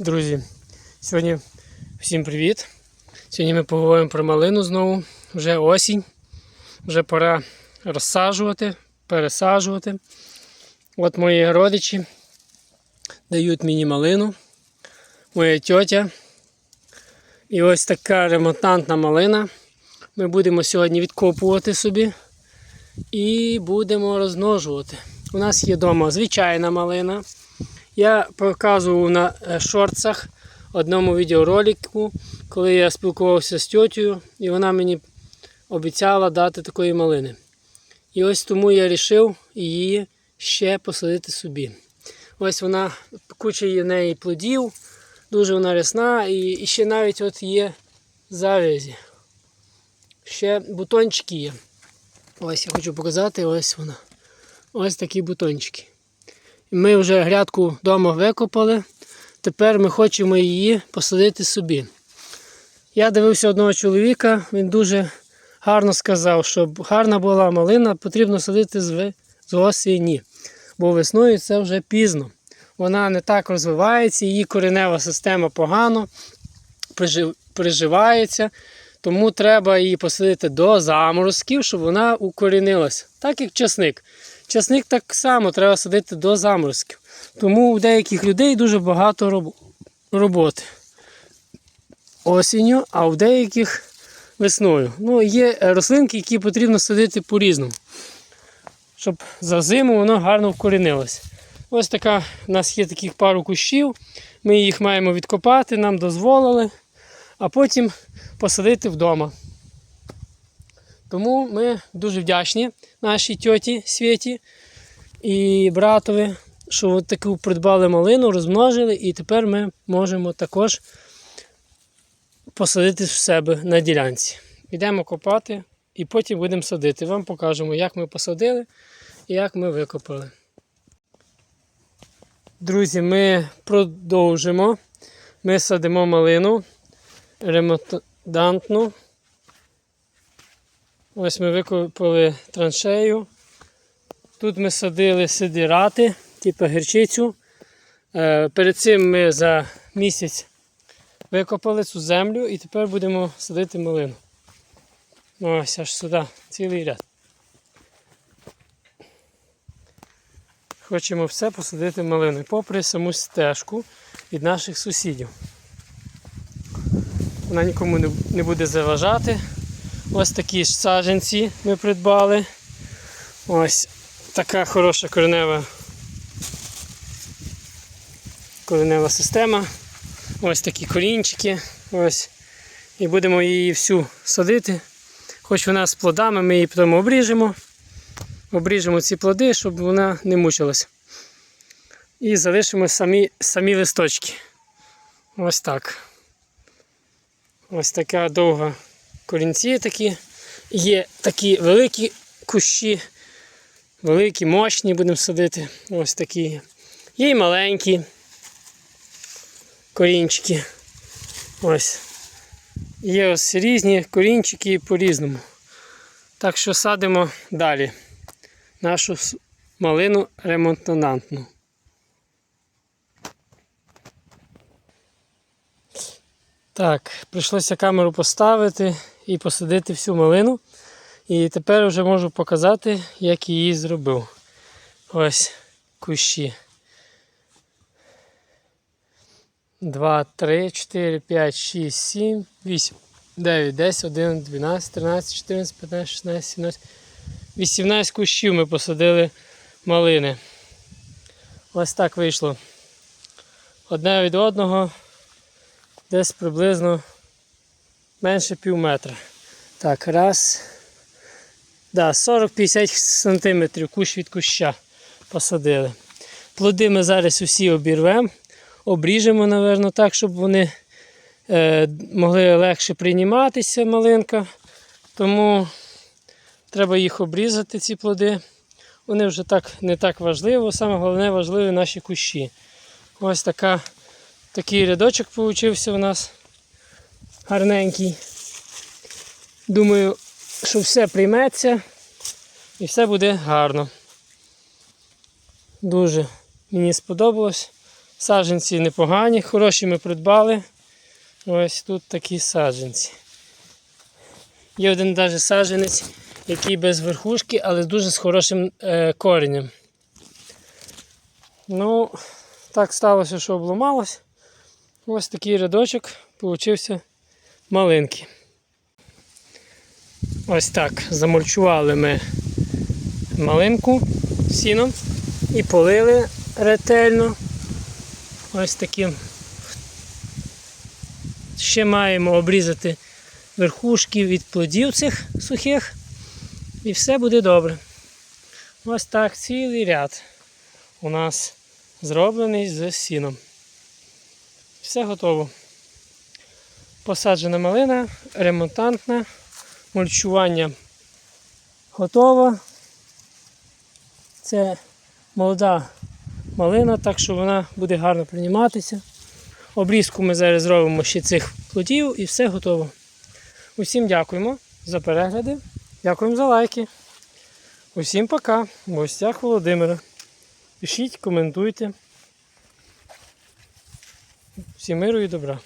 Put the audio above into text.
Друзі, сьогодні всім привіт. Сьогодні ми поговоримо про малину знову. Вже осінь, вже пора розсаджувати, пересаджувати. От мої родичі дають мені малину, моя тьотя. І ось така ремонтантна малина. Ми будемо сьогодні відкопувати собі і будемо розмножувати. У нас є вдома звичайна малина. Я показував на е, шорцах одному відеоролику, коли я спілкувався з тьотю, і вона мені обіцяла дати такої малини. І ось тому я вирішив її ще посадити собі. Ось вона, куча є в неї плодів, дуже вона рясна, і, і ще навіть от є завязі. Ще бутончики є. Ось я хочу показати, ось вона. Ось такі бутончики. Ми вже грядку вдома викопали. Тепер ми хочемо її посадити собі. Я дивився одного чоловіка, він дуже гарно сказав, щоб гарна була малина, потрібно садити з, осені. Бо весною це вже пізно. Вона не так розвивається, її коренева система погано прижив- приживається. Тому треба її посадити до заморозків, щоб вона укорінилася. Так як часник. Часник так само треба садити до заморозків. Тому у деяких людей дуже багато роботи осінню, а у деяких весною. Ну, є рослинки, які потрібно садити по-різному, щоб за зиму воно гарно вкорінилося. Ось така у нас є таких пару кущів. Ми їх маємо відкопати, нам дозволили, а потім посадити вдома. Тому ми дуже вдячні нашій тьоті Світі і братові, що от таку придбали малину, розмножили, і тепер ми можемо також посадити в себе на ділянці. Йдемо копати і потім будемо садити. Вам покажемо, як ми посадили і як ми викопали. Друзі, ми продовжимо. Ми садимо малину ремонтантну. Ось ми викопали траншею. Тут ми садили сидирати, типу гірчицю. Е, Перед цим ми за місяць викопали цю землю і тепер будемо садити малину. Ось аж сюди, цілий ряд. Хочемо все посадити малину, попри саму стежку від наших сусідів. Вона нікому не буде заважати. Ось такі ж саджанці ми придбали. Ось така хороша коренева, коренева система. Ось такі корінчики. Ось. І будемо її всю садити. Хоч вона з плодами, ми її потім обріжемо. Обріжемо ці плоди, щоб вона не мучилась. І залишимо самі, самі листочки. Ось так. Ось така довга корінці такі. Є такі великі кущі, великі, мощні будемо садити. Ось такі. Є і маленькі корінчики. Ось. Є ось різні корінчики по-різному. Так що садимо далі нашу малину ремонтонантну. Так, прийшлося камеру поставити і посадити всю малину. І тепер вже можу показати, як її зробив. Ось кущі. 2, 3, 4, 5, 6, 7, 8, 9, 10, 11, 12, 13, 14, 15, 16, 17, 18 кущів ми посадили малини. Ось так вийшло. Одне від одного десь приблизно менше пів метра. Так, раз. Да, 40-50 см кущ від куща посадили. Плоди ми зараз усі обірвемо, обріжемо, напевно, так, щоб вони е, могли легше прийматися малинка. Тому треба їх обрізати, ці плоди. Вони вже так не так важливо, саме головне важливі наші кущі. Ось така, такий рядочок получився у нас гарненький. Думаю, що все прийметься і все буде гарно. Дуже мені сподобалось. Саджанці непогані, хороші ми придбали. Ось тут такі саджанці. Є один навіть саджанець, який без верхушки, але дуже з хорошим е, коренем. Ну, так сталося, що обламалось. Ось такий рядочок получився маленький. Ось так замульчували ми малинку сіном і полили ретельно. Ось таким. Ще маємо обрізати верхушки від плодів цих сухих. І все буде добре. Ось так цілий ряд у нас зроблений з сіном. Все готово. Посаджена малина, ремонтантна, мульчування готово. Це молода малина, так що вона буде гарно прийматися. Обрізку ми зараз зробимо ще цих плодів і все готово. Усім дякуємо за перегляди. Дякуємо за лайки. Усім пока. В гостях Володимира. Пишіть, коментуйте. Всім миру і добра.